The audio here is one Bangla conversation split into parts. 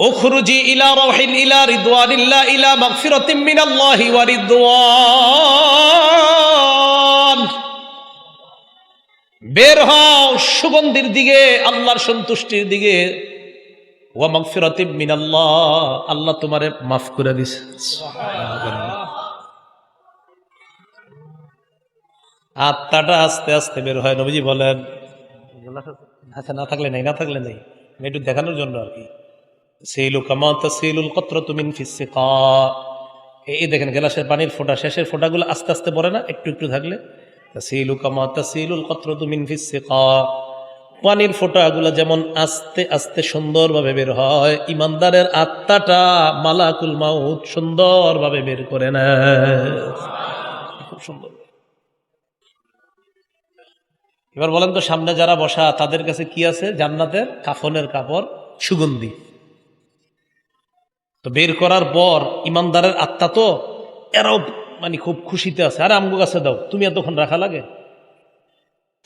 اخرجي إلى روح إلى رضوان الله إلى مغفرة من الله ورضوان বের হও সুগন্ধির দিকে আল্লাহর সন্তুষ্টির দিকে ওয়া মাগফিরাতিম মিনাল্লাহ আল্লাহ তোমারে মাফ করে দিছে আত্মাটা আস্তে আস্তে বের হয় নবীজি বলেন আচ্ছা না থাকলে নাই না থাকলে নেই আমি একটু দেখানোর জন্য আর কি সেইলু কামা তসিলুল কত্র তুমিন ফিসিকা এই দেখেন গেলাসের পানির ফোঁটা, শেষের ফোঁটাগুলো আস্তে আস্তে পড়ে না? একটু একটু থাকলে? তসিলু কামা পানির ফোঁটাগুলো যেমন আস্তে আস্তে সুন্দরভাবে বের হয়, ইমানদারের আত্মাটা মালাকুল মাউত সুন্দরভাবে বের করে নেয়। খুব সুন্দর। এবার বলেন তো, সামনে যারা বসা, তাদের কাছে কি আছে? জান্নাতের কাফনের কাপড়, সুগন্ধি। তো বের করার পর ইমানদারের আত্মা তো এরাও মানে খুব খুশিতে আছে। আরে আমগো কাছে দাও তুমি এতক্ষণ রাখা লাগে?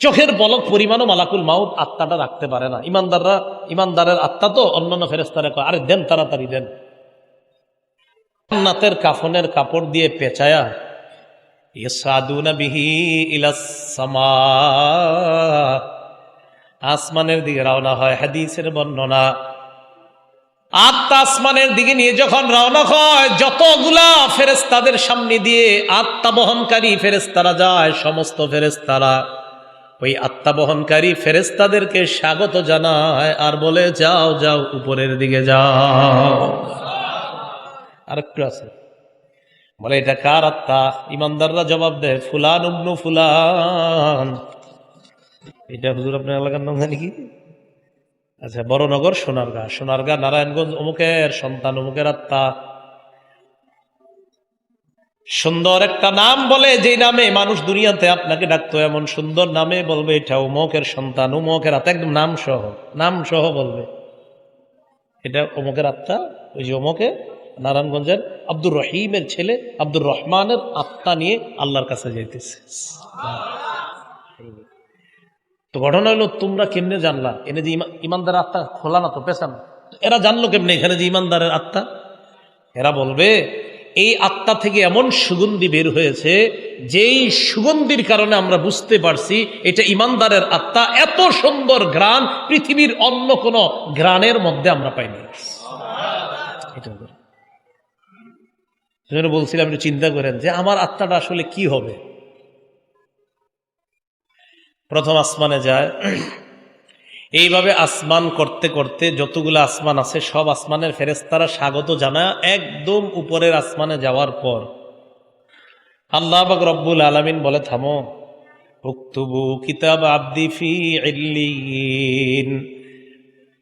চোখের বলক পরিমাণও মালাকুল মাউত আত্মাটা রাখতে পারে না। ইমানদাররা ইমানদারের আত্মা তো অন্যান্য ফেরেস্তারা কয়, আরে দেন তাড়াতাড়ি দেন। জান্নাতের কাফনের কাপড় দিয়ে পেঁচায়া আসমানের দিকে রওনা হয় হাদিসের বর্ণনা আত্মা দিকে নিয়ে যখন রওনা হয়, যতগুলা ফেরেস্তাদের সামনে দিয়ে আত্মা বহনকারী ফেরেস্তারা যায়, সমস্ত ফেরেস্তারা ওই আত্মা বহনকারী ফেরেস্তাদেরকে স্বাগত জানায় আর বলে, যাও যাও, উপরের দিকে যাও। আরেকটু আছে। বলে, এটা কার আত্মা? ইমানদাররা জবাব দেয়, ফুলান উবনু ফুলান। এটা হুজুর আপনার এলাকার নাম জানি কি? আচ্ছা বড়নগর সোনারগা। সোনারগা, নারায়ণগঞ্জ, অমুকের সন্তান, অমুকের আত্মা। সুন্দর একটা নাম বলে যে নামে মানুষ দুনিয়াতে আপনাকে ডাকতো, এমন সুন্দর নামে বলবে, এটা অমুকের সন্তান, অমুকের আত্মা, একদম নাম সহ নাম সহ বলবে। এটা অমুকের আত্মা, ওই যে অমুকে, নারায়ণগঞ্জের আব্দুর রহিমের ছেলে, আব্দুর রহমানের আত্মা নিয়ে আল্লাহর কাছে যাইতেছে। তো ঘটনা হলো, তোমরা কেমনে জানলা? এনে যে ইমা- ইমানদারের আত্মা খোলা না তো পেছানো এরা জানলো কেমনে? এখানে যে ইমানদারের আত্মা, এরা বলবে, এই আত্মা থেকে এমন সুগন্ধি বের হয়েছে, যেই সুগন্ধির কারণে আমরা বুঝতে পারছি এটা ইমানদারের আত্মা। এত সুন্দর ঘ্রাণ পৃথিবীর অন্য কোন ঘ্রাণের মধ্যে আমরা পাইনি। বলছিলাম, একটু চিন্তা করেন যে আমার আত্মাটা আসলে কি হবে? প্রথম আসমানে যায়। এইভাবে আসমান করতে করতে যতগুলো আসমান আছে, সব আসমানের ফেরেস্তারা স্বাগত জানা একদম উপরের আসমানে যাওয়ার পর। আল্লাহ বাক রব্বুল আলমিন বলে, থামো। উক্তবু কিতাব আব্দি ফি।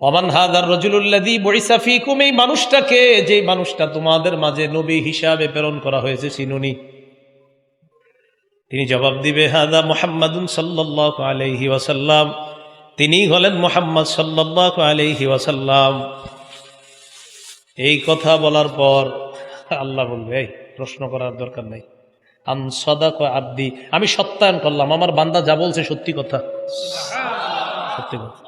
অমান হাদার রজুল্লাদি ফিকুম, এই মানুষটাকে, যে মানুষটা তোমাদের মাঝে নবী হিসাবে প্রেরণ করা হয়েছে চিনুনি তিনি জবাব দিবে, হাদা মোহাম্মদুন সাল্লাহ আলহি ওয়াসাল্লাম। তিনি হলেন মোহাম্মদ সাল্লাহ আলহি ওয়াসাল্লাম। এই কথা বলার পর আল্লাহ বলবে, এই, প্রশ্ন করার দরকার নেই। আন সদা কয় আব্দি, আমি সত্যায়ন করলাম, আমার বান্দা যা বলছে সত্যি কথা। সত্যি কথা।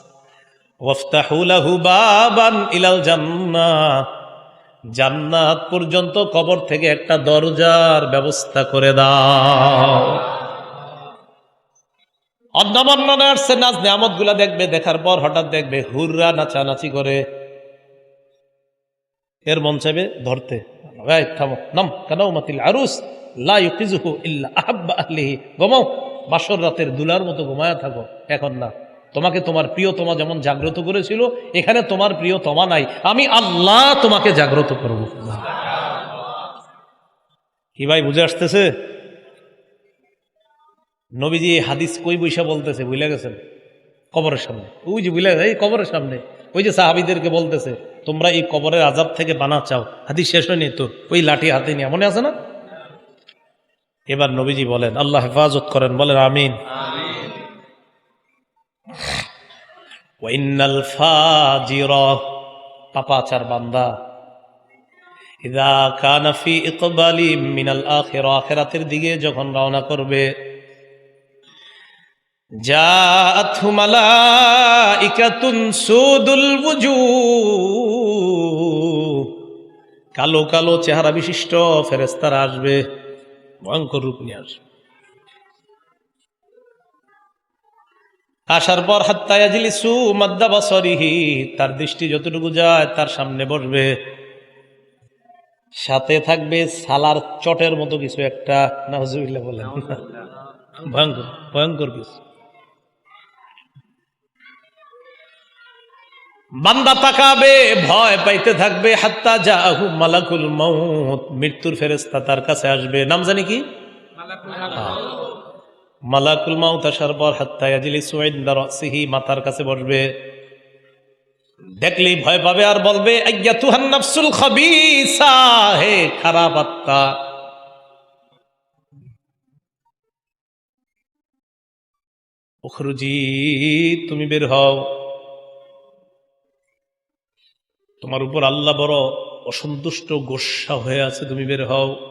জান্নাত পর্যন্ত কবর থেকে একটা দরজার ব্যবস্থা করে দাও। অন্য বর্ণনা নাচ নিয়ামতগুলা দেখবে, দেখার পর হঠাৎ দেখবে হুররা নাচানাচি করে। এর মন চাইবে ধরতে। থামো, নাম কেন মাতিল আরুস, লা ইউকিজুহু ইল্লা আহাব্বা আহলিহি। ঘুমাও, বাসর রাতের দুলার মতো ঘুমায়া থাকো, এখন না। তোমাকে তোমার প্রিয় তোমা যেমন জাগ্রত করেছিল, এখানে তোমার প্রিয় তোমা নাই। আমি আল্লাহ তোমাকে জাগ্রত করব। কি ভাই, বুঝে আসতেছে? নবীজি হাদিস কই বৈশা বলতেছে বুঝলে গেছেন? কবরের সামনে। ওই যে বুঝলে এই কবরের সামনে। ওই যে সাহাবিদেরকে বলতেছে, তোমরা এই কবরের আজাব থেকে বানা চাও। হাদিস শেষ হয়নি তো, ওই লাঠি হাতে নিয়ে। মনে আছে না? এবার নবীজি বলেন, আল্লাহ হেফাজত করেন। বলেন, আমিন। ওয়াইনাল ফাজির পাপাচার বান্দা। ইদা কানা ফি ইকবালি মিনাল আখিরা আখিরাতের দিকে যখন রওনা করবে জাআতহু মালাইকাতুন সুদুল ওয়ুজুহ কালো কালো চেহারা বিশিষ্ট ফেরেশতারা আসবে, ভয়ঙ্কর রূপ নিয়ে আসবে। আসার পর হাত্তায়াজলিসু মাদ্দা বাসরিহি, তার দৃষ্টি যতটুকু যায় তার সামনে বসবে। সাথে থাকবে সালার চটের মতো কিছু একটা নাহজুবিল্লাহ বলেন? ভয়ঙ্কর ভয়ঙ্কর কিছু। বান্দা তাকাবে, ভয় পাইতে থাকবে, হাত্তা জাহু মালাকুল মউত, মৃত্যুর ফেরেশতা তার কাছে আসবে। নাম জানি কি? মালাকুল মাউত আসার পর হাত্তা ইয়াজলিসু ইনদা রাসিহি, মাথার কাছে বসবে। দেখলেই ভয় পাবে আর বলবে হে খারাপ আত্মা। তুমি বের হও। তোমার উপর আল্লাহ বড় অসন্তুষ্ট গোসা হয়ে আছে, তুমি বের হও।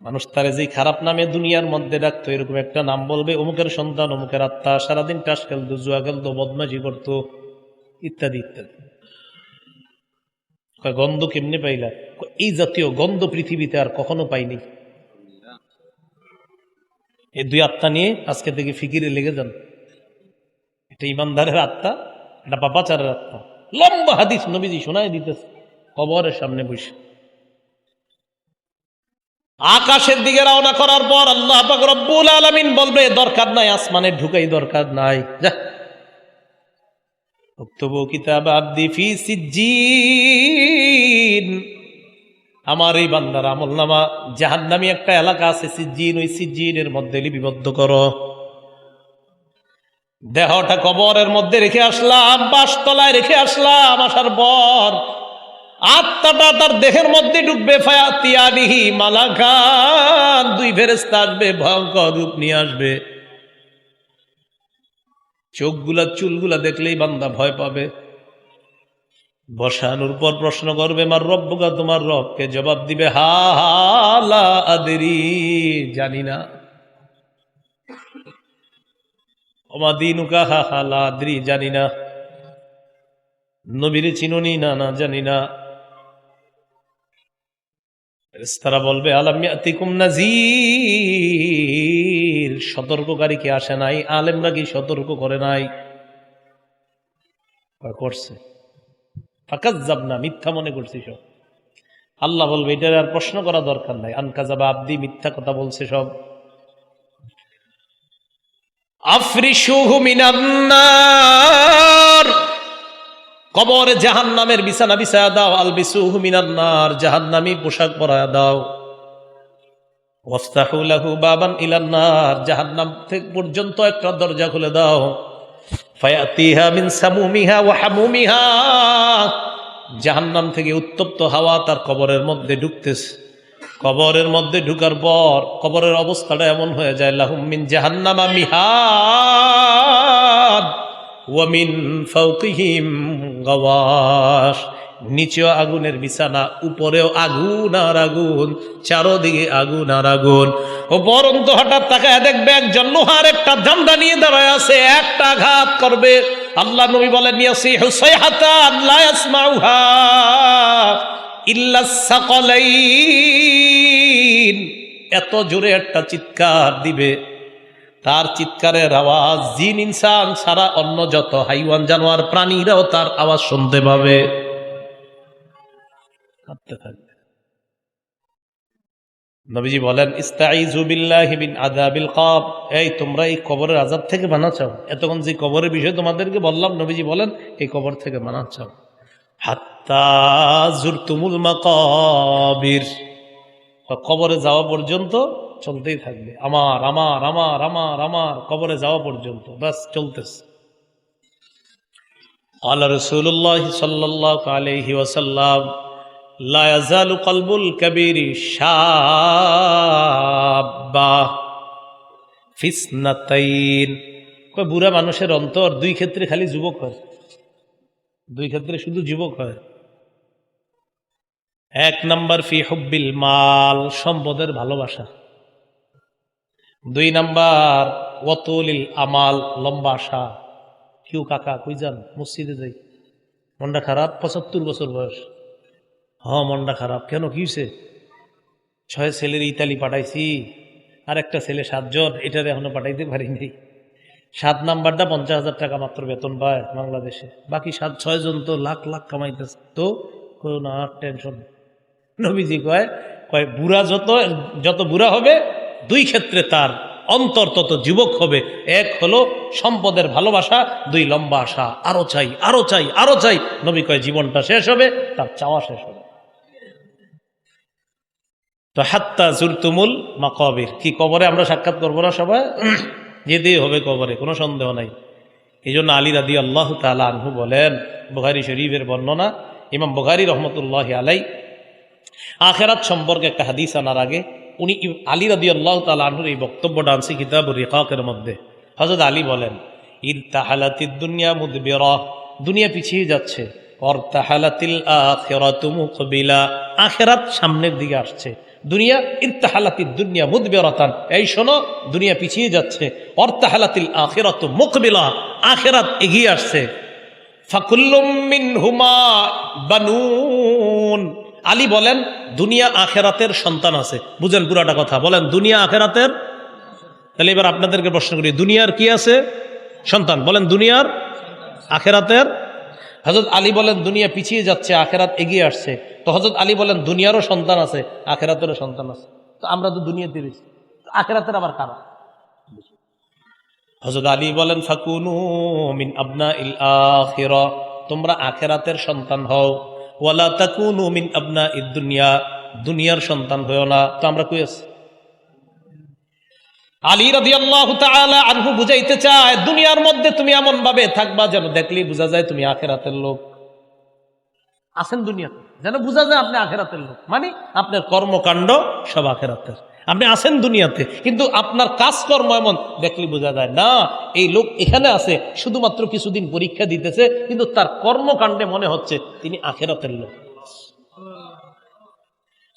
মানুষ তারে যে খারাপ নামে দুনিয়ার মধ্যে ডাকতো এরকম একটা নাম বলবে, অমুকের সন্তান, অমুকের আত্মা, সারাদিন টাস খেলতো, জুয়া খেলতো বদমাজি করতো, ইত্যাদি ইত্যাদি। গন্ধ কেমনে পাইলা? এই জাতীয় গন্ধ পৃথিবীতে আর কখনো পাইনি। এই দুই আত্মা নিয়ে আজকে থেকে ফিকিরে লেগে যান। এটা ইমানদারের আত্মা, এটা পাপাচারের আত্মা। লম্বা হাদিস নবীজি শোনায় দিতেছে, কবরের সামনে বসে। আকাশের দিকে রওনা করার পর আল্লাহ রব্বুল আলামিন বলবে, দরকার নাই, আসমানে ঢুকাই দরকার নাই। যা। কিতাব আব্দি ফি সিজ্জিন। আমার এই বান্দার আমল নামা জাহান্নামী একটা এলাকা আছে, সিজ্জিন, ওই সিজ্জিনের মধ্যে লিপিবদ্ধ করো। দেহটা কবরের মধ্যে রেখে আসলাম, বাসতলায় রেখে আসলাম, আসার পর আত্মাটা তার দেহের মধ্যে ঢুকবে, ফায়াতিয়াবিহি মালাকান, দুই ফেরেস্তা আসবে, ভয়ঙ্কর রূপ নিয়ে আসবে। চোখগুলা, চুলগুলা দেখলেই বান্দা ভয় পাবে। বসানোর পর প্রশ্ন করবে, মার রব্বকা তোমার রবকে জবাব দিবে, হা হালা আদেরি, জানি না। অমাদিনুকা হা হালা আদরি জানি না। নবীরে চিনুনি, না না, জানি না। তারা বলবে আলামিয়াতিকুম নাজির সতর্ককারী কি আসে নাই? আলেমরা কি সতর্ক করে নাই? করছে। ফাঁকাজ না মিথ্যা মনে করছি সব। আল্লাহ বলবে, এটার আর প্রশ্ন করা দরকার নাই। আনকাজাবা আব্দি মিথ্যা কথা বলছে সব। মিনান্নার। কবরে জাহান নামের বিছানা দাও, আলবিসুহু মিনান্নার, জাহান্নামী পোশাক পরায়া দাও। বাবান ইলান্নার, জাহান্নাম থেকে পর্যন্ত একটা দরজা খুলে দাও। মিন ওয়া জাহান্নাম থেকে উত্তপ্ত হাওয়া তার কবরের মধ্যে ঢুকতেছে। কবরের মধ্যে ঢুকার পর কবরের অবস্থাটা এমন হয়ে যায়, লাহুম মিন জাহান্নামা মিহাদ, ওয়া মিন ফাওকিহিম গাওয়াশ। নিচেও আগুনের বিছানা, উপরেও আগুন আর আগুন, চারোদিকে আগুন আর আগুন। ও বরন্ত হঠাৎ তাকায় দেখবে একজন লোহার একটা ধান্দা নিয়ে দাঁড়ায় আছে, একটা আঘাত করবে। আল্লাহ নবী বলেন ইয়াসি হুসাইহাতান লা ইয়াসমাউহা। ইল্লা এত জোরে একটা চিৎকার দিবে। তার চিৎকারের আওয়াজ জিন ইনসান সারা অন্য যত হাইওয়ান জানোয়ার প্রাণীরাও তার আওয়াজ শুনতে পাবে। নবীজি বলেন এই, তোমরা এই কবরের আযাব থেকে চাও? এতক্ষণ যে কবরের বিষয়ে তোমাদেরকে বললাম, নবীজি বলেন, এই কবর থেকে মানা চাও হাত্তা জুরতুমুল মাকাবির কবরে যাওয়া পর্যন্ত চলতেই থাকবে আমার আমার আমার আমার আমার কবরে যাওয়া পর্যন্ত বাস চলতেছে قال رسول الله صلى الله عليه وسلم لا يزال قلب الكبير شابا في اثنتين কয় বুড়া মানুষের অন্তর দুই ক্ষেত্রে খালি যুবক হয় দুই ক্ষেত্রে শুধু যুবক হয়। এক নাম্বার ফি হব্বিল মাল, সম্পদের ভালোবাসা। দুই নাম্বার, ওয়াতুলিল আমাল, লম্বা আশা। কেউ কাকা, কই যান? মসজিদে যাই। মনটা খারাপ? পঁচাত্তর বছর বয়স। হ, মনটা খারাপ। কেন? কি হয়েছে ছয় ছেলের ইতালি পাঠাইছি। আর একটা ছেলে সাতজন, এটার এখনও পাঠাইতে পারিনি। সাত নাম্বারটা পঞ্চাশ হাজার টাকা মাত্র বেতন পায় বাংলাদেশে। বাকি সাত ছয়জন তো লাখ লাখ কামাইতেছে। তো কোনো না টেনশন নবীজি কয় কয়, বুড়া যত যত বুড়া হবে, দুই ক্ষেত্রে তার অন্তর তত যুবক হবে। এক হলো সম্পদের ভালোবাসা, দুই লম্বা আশা। আরও চাই আরও চাই আরও চাই। নবী কয়, জীবনটা শেষ হবে, তার চাওয়া শেষ হবে। তো হাত্তা জুরতুমুল মাকবির। কি কবরে আমরা সাক্ষাৎ করব না সবাই? যেতেই হবে কবরে, কোনো সন্দেহ নাই। এই জন্য আলী রাদি আল্লাহ তালা আনহু বলেন, বুখারি শরীফের বর্ণনা, ইমাম বুখারি রহমতুল্লাহ আলাই আখেরাত সম্পর্কে একটা হাদিস আনার আগে উনি আলী রাদি আল্লাহ তালা আনহুর এই বক্তব্যটা আনছে কিতাব রিকাকের মধ্যে। হজরত আলী বলেন, ইদ তাহালাতি দুনিয়া মুদবিরা, দুনিয়া পিছিয়ে যাচ্ছে। অর তাহালাতিল আখেরাতু মুকবিলা আখেরাত সামনের দিকে আসছে। দুনিয়া ইরতাহালাতির দুনিয়া মুদবেরতান। এই শোনো, দুনিয়া পিছিয়ে যাচ্ছে। অর্তাহালাতিল আখেরাত মুকবিলা, আখেরাত এগিয়ে আসছে। ফাকুল্লুম মিনহুমা বানুন। আলী বলেন, দুনিয়া আখেরাতের সন্তান আছে। বুঝেন পুরাটা কথা। বলেন, দুনিয়া আখেরাতের? তাহলে এবার আপনাদেরকে প্রশ্ন করি, দুনিয়ার কি আছে? সন্তান। বলেন, দুনিয়ার আখেরাতের? হজরত আলী বলেন, দুনিয়া পিছিয়ে যাচ্ছে, আখেরাত এগিয়ে আসছে। তো হজরত আলী বলেন, দুনিয়ারও সন্তান আছে, আখেরাতেরও সন্তান আছে। তো আমরা তো দুনিয়াতে রয়েছি। আখেরাতের আবার কারা হজরত আলী বলেন, ফাকুনু মিন আবনা ইল আখিরা। তোমরা আখেরাতের সন্তান হও। ওয়ালা তাকুনু মিন আবনা ইদ দুনিয়া। দুনিয়ার সন্তান হয়েও না। তো আমরা কই আছি? আলী রাদি আল্লাহ আনহু বুঝাইতে চায়, দুনিয়ার মধ্যে তুমি এমন ভাবে থাকবা যেন দেখলেই বোঝা যায় তুমি আখেরাতের লোক। আছেন দুনিয়াতে। যেন বোঝা যায় আপনি আখেরাতের লোক। মানে আপনার কর্মকাণ্ড সব আখেরাতের। আপনি আছেন দুনিয়াতে, কিন্তু আপনার কাজকর্ম এমন দেখলে বোঝা যায়, না, এই লোক এখানে আছে, শুধুমাত্র কিছুদিন পরীক্ষা দিতেছে, কিন্তু তার কর্মকাণ্ডে মনে হচ্ছে তিনি আখেরাতের লোক।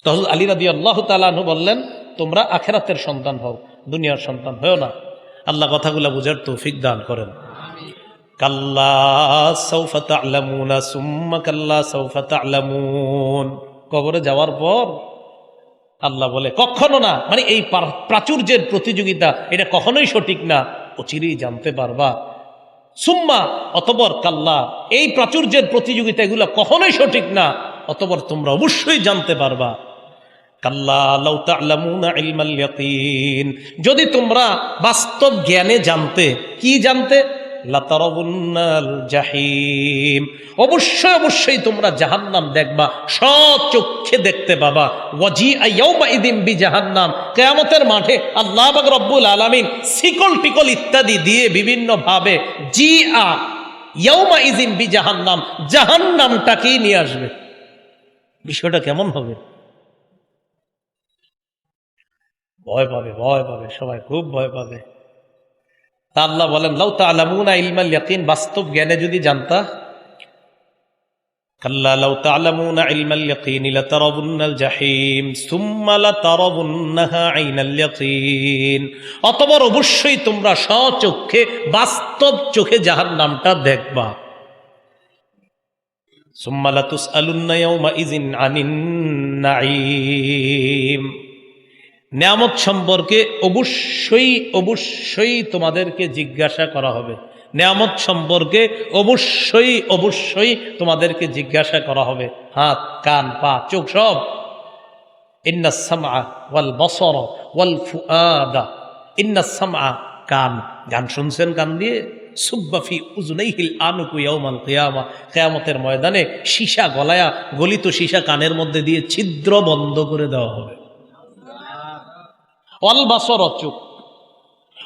তহল আলী রাদি আল্লাহ তালু বললেন, তোমরা আখেরাতের সন্তান হও। দুনিয়ার সন্তান, হয়েও না। আল্লাহ কথাগুলো বুঝার তৌফিক দান করেন। কাল্লা সুম্মা কাল্লা কবরে যাওয়ার পর আল্লাহ বলে, কখনো না। মানে এই প্রাচুর্যের প্রতিযোগিতা, এটা কখনোই সঠিক না। অচিরেই জানতে পারবা। সুম্মা অতবর কাল্লা, এই প্রাচুর্যের প্রতিযোগিতা এগুলো কখনোই সঠিক না। অতবর তোমরা অবশ্যই জানতে পারবা। যদি তোমরা বাস্তব জ্ঞানে জানতে, কি জানতে? জাহিম। অবশ্যই অবশ্যই তোমরা জাহান্নাম দেখবা সচক্ষে দেখতে পাবা। ওয়াজি বি জাহান্নাম কিয়ামতের মাঠে আল্লাহ রব্বুল আলামিন শিকল টিকল ইত্যাদি দিয়ে বিভিন্ন ভাবে জি আ ইদিম বি জাহান্নাম জাহান্নামটাকেই নিয়ে আসবে। বিষয়টা কেমন হবে? ভয় পাবে ভয় পাবে, সবাই খুব ভয় পাবে। তা আল্লাহ বলেন, লাউ তালামুনা ইলমাল ইয়াকিন বাস্তব জ্ঞানে যদি জানতা, কাল্লা লাউ তালামুনা ইলমাল ইয়াকিন লাতারাবুন্নাল জাহিম, সুম্মা লাতারাবুন্নাহা আইনাল ইয়াকিন অতবার অবশ্যই তোমরা স্বচক্ষে, বাস্তব চোখে জাহান্নামটা দেখবা। সুম্মা লাতুসআলুন্না ইয়াউমাইযিন আনিন নাঈম নিয়ামত সম্পর্কে অবশ্যই অবশ্যই তোমাদেরকে জিজ্ঞাসা করা হবে। নিয়ামত সম্পর্কে অবশ্যই অবশ্যই তোমাদেরকে জিজ্ঞাসা করা হবে। হাত, কান, পা, চোখ সব। ইন্না সামা ওয়াল বসর ওয়াল ফুআদা। ইন্না সামা কান। গান শুনছেন কান দিয়ে? সুব্বাফি উজুনাইহিল আনুকু ইয়াউমাল কিয়ামা। কিয়ামতের ময়দানে সীসা গলায়া, গলিত সীসা কানের মধ্যে দিয়ে ছিদ্র বন্ধ করে দেওয়া হবে। অল বাসর চুপ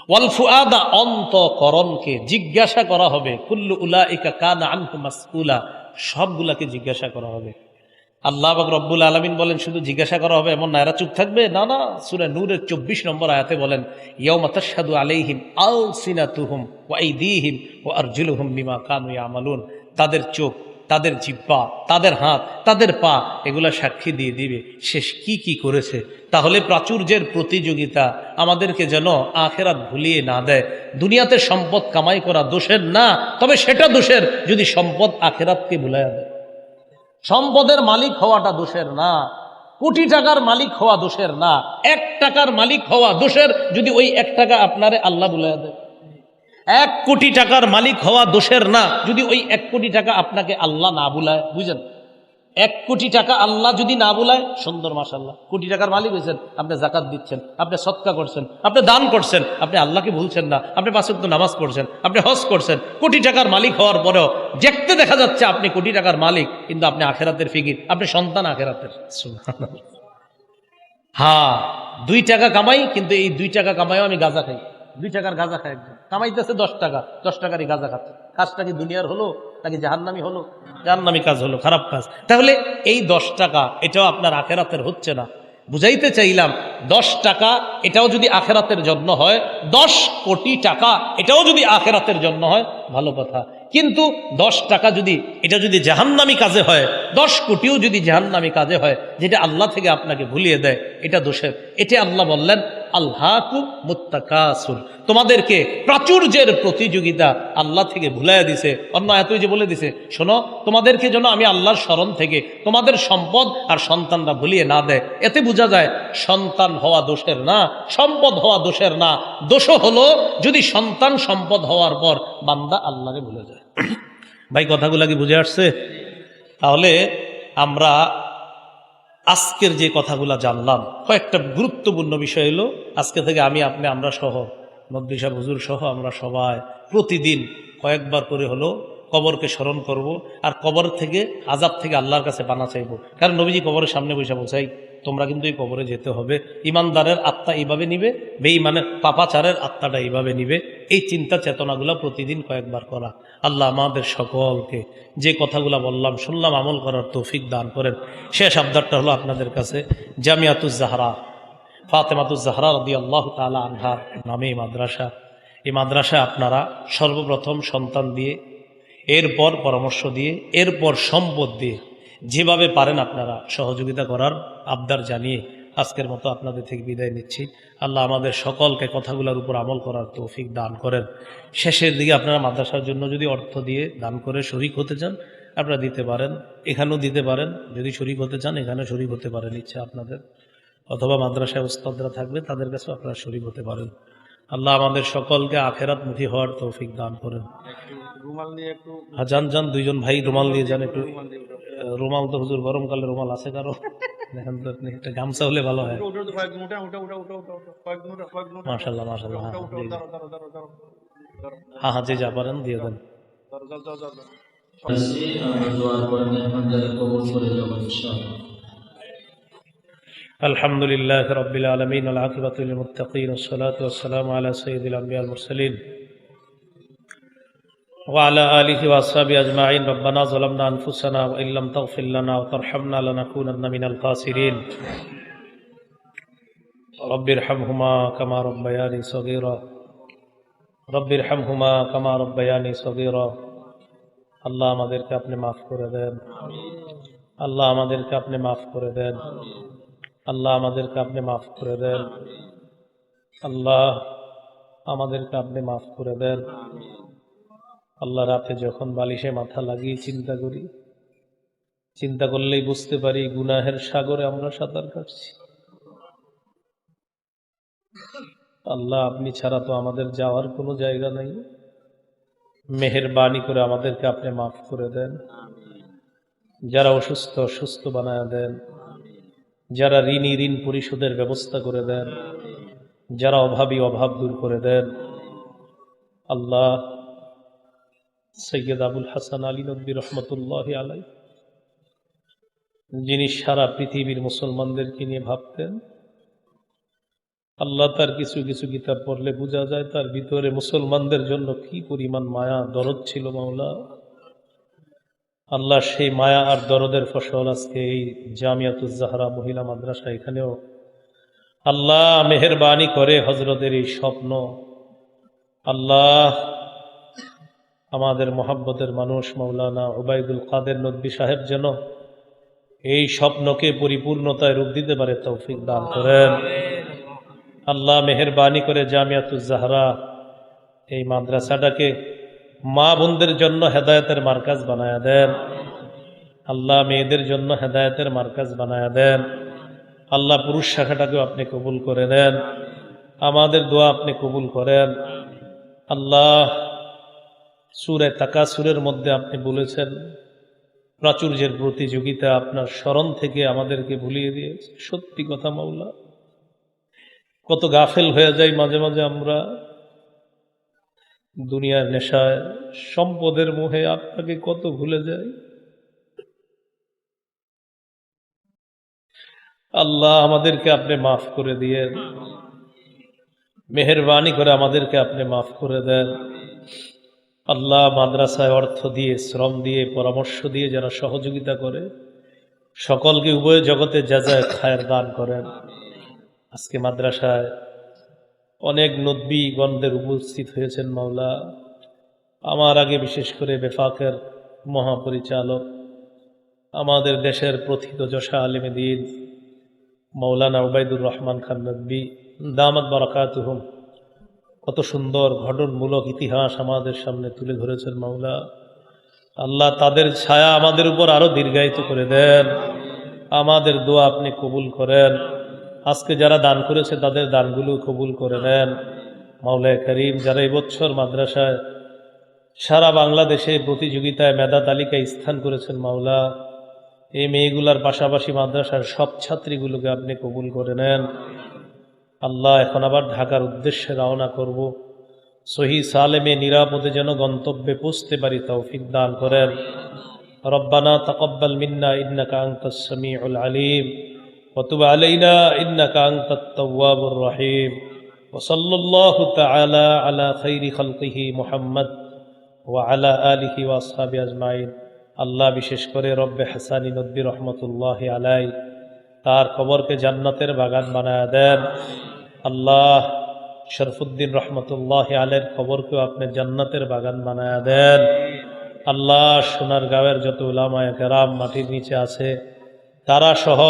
ওয়াল ফুআদা অন্তকরণকে জিজ্ঞাসা করা হবে। কুল্লু উলা ইকা কানা আনহু সবগুলাকে জিজ্ঞাসা করা হবে। আল্লাহ বাক রব্বুল আলমিন বলেন, শুধু জিজ্ঞাসা করা হবে এমন নায়রা চুপ থাকবে? না না, সুরে নূরের চব্বিশ নম্বর আয়াতে বলেন ইয়ৌমা তাশহাদু আলাইহিম আল সিনাতুহুম ওয়া আইদিহিম ওয়া আরজুলুহুম বিমা কানু ইয়ামালুন। তাদের চোখ তাদের জিব্বা তাদের হাত, তাদের পা, এগুলা সাক্ষী দিয়ে দিবে। শেষ কি কি করেছে? তাহলে প্রাচুর্যের প্রতিযোগিতা আমাদেরকে যেন আখেরাত ভুলিয়ে না দেয়। দুনিয়াতে সম্পদ কামাই করা দোষের না, তবে সেটা দোষের যদি সম্পদ আখেরাতকে ভুলাইয়া দেয়। সম্পদের মালিক হওয়াটা দোষের না, কোটি টাকার মালিক হওয়া দোষের না, এক টাকার মালিক হওয়া দোষের যদি ওই এক টাকা আপনারে আল্লাহ বুলাইয়া দেয়। এক কোটি টাকার মালিক হওয়া দোষের না। যদি ওই এক কোটি টাকা আপনাকে আল্লাহ না বুলায়, বুঝেন? এক কোটি টাকা আল্লাহ যদি না বুলায়, সুন্দর মাসাল্লাহ কোটি টাকার মালিক হয়েছেন, আপনি জাকাত দিচ্ছেন, আপনি সৎকা করছেন, আপনি দান করছেন, আপনি আল্লাহকে ভুলছেন না, আপনি পাঁচক্ত নামাজ পড়ছেন, আপনি হজ করছেন, কোটি টাকার মালিক হওয়ার পরেও দেখতে দেখা যাচ্ছে আপনি কোটি টাকার মালিক, কিন্তু আপনি আখেরাতের ফিকির, আপনি সন্তান আখেরাতের। হ্যাঁ দুই টাকা কামাই, কিন্তু এই দুই টাকা কামাইও আমি গাঁজা খাই। দুই টাকার গাঁজা খাই একদম। কামাইতেছে দশ টাকা, দশ টাকারই গাঁজা খাচ্ছে। কাজটা কি দুনিয়ার হলো নাকি জাহান্নামি হলো? জাহান্নামি কাজ হলো, খারাপ কাজ। তাহলে এই দশ টাকা, এটাও আপনার আখেরাতের হচ্ছে না। বুঝাইতে চাইলাম, দশ টাকা, এটাও যদি আখেরাতের জন্য হয়, দশ কোটি টাকা, এটাও যদি আখেরাতের জন্য হয়, ভালো কথা। কিন্তু দশ টাকা যদি, এটা যদি জাহান্নামি কাজে হয়, দশ কোটিও যদি জাহান্নামি কাজে হয়, যেটা আল্লাহ থেকে আপনাকে ভুলিয়ে দেয়, এটা দোষের। এটা আল্লাহ বললেন আল্লাহকু মুত্তাকাসুর। তোমাদেরকে প্রাচুর্যের প্রতিযোগিতা আল্লাহ থেকে ভুলাইয়া দিছে। অন্য এতই যে বলে দিছে, শোনো, তোমাদেরকে যেন আমি আল্লাহর স্মরণ থেকে তোমাদের সম্পদ আর সন্তানরা ভুলিয়ে না দেয়। এতে বোঝা যায়, সন্তান হওয়া দোষের না, সম্পদ হওয়া দোষের না। দোষ হলো যদি সন্তান সম্পদ হওয়ার পর বান্দা আল্লাহরে ভুলে যায়। ভাই, কথাগুলা কি বুঝে আসছে? তাহলে আমরা আজকের যে কথাগুলো জানলাম, কয়েকটা গুরুত্বপূর্ণ বিষয় হলো আজকে থেকে আমি আপনি, আমরা সহ নব্বিশা হুজুর সহ, আমরা সবাই প্রতিদিন কয়েকবার করে হলো কবরকে স্মরণ করব, আর কবর থেকে, আজাব থেকে আল্লাহর কাছে বানা চাইব। কারণ নবীজি কবরের সামনে বসে বসাই তোমরা কিন্তু এই কবরে যেতে হবে। ইমানদারের আত্মা এইভাবে নিবে, বেঈমানের পাপাচারের আত্মাটা এইভাবে নিবে। এই চিন্তা চেতনাগুলো প্রতিদিন কয়েকবার করা। আল্লাহ আমাদের সকলকে যে কথাগুলো বললাম, শুনলাম, আমল করার তৌফিক দান করেন। শেষ আবদারটা হলো আপনাদের কাছে, জামিয়াতুজ জাহরা, ফাতেমাতুজ জাহরা রদি আল্লাহ তালা আনহার নামে মাদ্রাসা। এই মাদ্রাসায় আপনারা সর্বপ্রথম সন্তান দিয়ে, এরপর পরামর্শ দিয়ে, এরপর সম্পদ দিয়ে যেভাবে পারেন আপনারা সহযোগিতা করার আবদার জানিয়ে আজকের মতো আপনাদের থেকে বিদায় নিচ্ছি। আল্লাহ আমাদের সকলকে কথাগুলোর উপর আমল করার তৌফিক দান করেন। শেষের দিকে আপনারা মাদ্রাসার জন্য যদি অর্থ দিয়ে দান করে শরিক হতে চান, আপনারা দিতে পারেন। এখানেও দিতে পারেন। যদি শরিক হতে চান এখানে শরিক হতে পারেন ইচ্ছা আপনাদের। অথবা মাদ্রাসায় উস্তাদরা থাকবে, তাদের কাছেও আপনারা শরিক হতে পারেন। আল্লাহ আমাদের সকলকে আখেরাত আখেরাতমুখী হওয়ার তৌফিক দান করেন হ্যাঁ যান দুইজন ভাই রুমাল নিয়ে যান একটু রুমাল দিয়ে তো হুজুর গরমকালে রুমাল আছে কারও দেখেন তো একটা গামছা হলে ভালো হয়। মাশাল্লাহ মাশাল্লাহ হ্যাঁ হ্যাঁ হ্যাঁ যে যা পারেন দিয়ে দেন মেহমান যারা কবুল করে ইনশাআল্লাহ الحمد لله رب العالمين والعاقبة للمتقين والصلاة والسلام على سيد الأنبياء المرسلين وعلى آله وأصحابه أجمعين ربنا ظلمنا أنفسنا وإن لم تغفر لنا وترحمنا لنكونن من الخاسرين رب ارحمهما كما ربياني صغيرا رب ارحمهما كما ربياني صغيرا আল্লাহ আমাদেরকে আপনি মাফ করে দেন আল্লাহ আমাদেরকে আপনি মাফ করে দেন আল্লাহ আমাদেরকে আপনি মাফ করে দেন। আল্লাহ আমাদেরকে আপনি মাফ করে দেন। আল্লাহ রাতে যখন বালিশে মাথা লাগিয়ে চিন্তা করি, চিন্তা করলেই বুঝতে পারি গুনাহের সাগরে আমরা সাঁতার কাটছি। আল্লাহ, আপনি ছাড়া তো আমাদের যাওয়ার কোনো জায়গা নাই। মেহেরবানি করে আমাদেরকে আপনি মাফ করে দেন। যারা অসুস্থ সুস্থ বানায় দেন। যারা ঋণী ঋণ পরিশোধের ব্যবস্থা করে দেন, যারা অভাবী অভাব দূর করে দেন, আল্লাহ সৈয়দ আবুল হাসান আলী নব্বী রহমতুল্লাহ আলাই যিনি সারা পৃথিবীর মুসলমানদেরকে নিয়ে ভাবতেন, আল্লাহ তার কিছু কিছু কিতাব পড়লে বোঝা যায় তার ভিতরে মুসলমানদের জন্য কি পরিমাণ মায়া, দরদ ছিল মাওলা। আল্লাহ সেই মায়া আর দরদের ফসল আজকে এই জামিয়াতুজ জাহরা মহিলা মাদ্রাসা এখানেও আল্লাহ মেহরবানি করে হজরতের এই স্বপ্ন। আল্লাহ আমাদের মোহাব্বতের মানুষ মৌলানা ওবায়দুল কাদের নদী সাহেব যেন এই স্বপ্নকে পরিপূর্ণতায় রূপ দিতে পারে, তৌফিক দান করেন। আল্লাহ মেহরবানি করে জামিয়াতুজ জাহরা এই মাদ্রাসাটাকে মা বোনদের জন্য হেদায়তের মার্কাজ বানায়া দেন। আল্লাহ মেয়েদের জন্য হেদায়তের মার্কাজ বানায়া দেন। আল্লাহ পুরুষ শাখাটাকেও আপনি কবুল করে নেন। আমাদের দোয়া আপনি কবুল করেন। আল্লাহ সুরে তাকা সুরের মধ্যে আপনি বলেছেন, প্রাচুর্যের প্রতিযোগিতা আপনার স্মরণ থেকে আমাদেরকে ভুলিয়ে দিয়ে সত্যি কথা মাওলা। কত গাফেল হয়ে যায় মাঝে মাঝে আমরা। দুনিয়ার নেশায় সম্পদের মোহে আপনাকে কত ভুলে যায় আল্লাহ আমাদেরকে আপনি মাফ করে দিয়ে মেহরবানি করে আমাদেরকে আপনি মাফ করে দেন। আল্লাহ মাদ্রাসায় অর্থ দিয়ে, শ্রম দিয়ে, পরামর্শ দিয়ে যারা সহযোগিতা করে, সকলকে উভয় জগতে যা যায় খায়ের দান করেন। আজকে মাদ্রাসায় অনেক নদী গণদের উপস্থিত হয়েছেন মাওলা। আমার আগে বিশেষ করে বেফাকের মহাপরিচালক, আমাদের দেশের প্রথিত যশা আলিমে দিন মৌলানা উবাইদুর রহমান খান নব্বী দামাত বারাকাতুহুম। কত সুন্দর ঘটনমূলক ইতিহাস আমাদের সামনে তুলে ধরেছেন মাওলা। আল্লাহ তাদের ছায়া আমাদের উপর আরও দীর্ঘায়িত করে দেন। আমাদের দোয়া আপনি কবুল করেন। আজকে যারা দান করেছে, তাদের দানগুলো কবুল করে নেন। মাওলায় করিম যারা এবছর মাদ্রাসায় সারা বাংলাদেশে প্রতিযোগিতায় মেধা তালিকায় স্থান করেছেন, মাওলা, এই মেয়েগুলার পাশাপাশি মাদ্রাসার সব ছাত্রীগুলোকে আপনি কবুল করে নেন। আল্লাহ এখন আবার ঢাকার উদ্দেশ্যে রওনা করব। সহি সালেমে নিরাপদে যেন গন্তব্যে পৌঁছতে পারি তৌফিক দান করেন। রব্বানা তকব্বাল মিন্না ইন্নাকা আনতাস সামিউল আলিম। وتب علينا إنك أنت التواب الرحيم وصلى الله تعالى على خير خلقه محمد وعلى آله وأصحابه أجمعين আল্লাহ বিশেষ করে রব্বে হাসানি নদ্দি রহমতুল্লাহ আলাই তার কবরকে জান্নাতের বাগান বানায় দেন আল্লাহ শরফুদ্দিন রহমতুল্লাহ আলের কবরকেও আপনি জান্নাতের বাগান বানায় দেন আল্লাহ সোনার গাঁয়ের যত উলামায় কেরাম মাটির নিচে আছে তারা সহ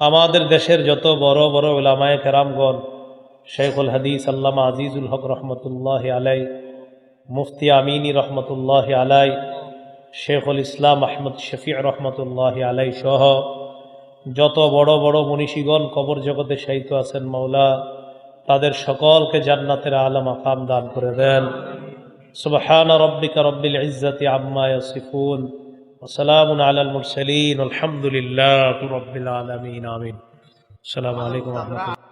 আমাদের দেশের যত বড় বড় উলামায় কেরামগণ, শেখুল হাদিস আল্লামা আজিজুল হক রহমতুল্লাহ আলাই মুফতি আমিনী রহমতুল্লাহ আলাই শেখুল ইসলাম আহমদ শফি রহমতুল্লাহ আলাই সহ যত বড় বড় মনীষীগণ কবর জগতে শায়িত আছেন মৌলা তাদের সকলকে জান্নাতের আলম আকাম দান করে দেন। সুবহান রব্বিকা রব্বিল ইজ্জাতি আম্মা ইয়াসিফুন। وسلام على المرسلين والحمد لله رب العالمين آمين. السلام عليكم ورحمة الله.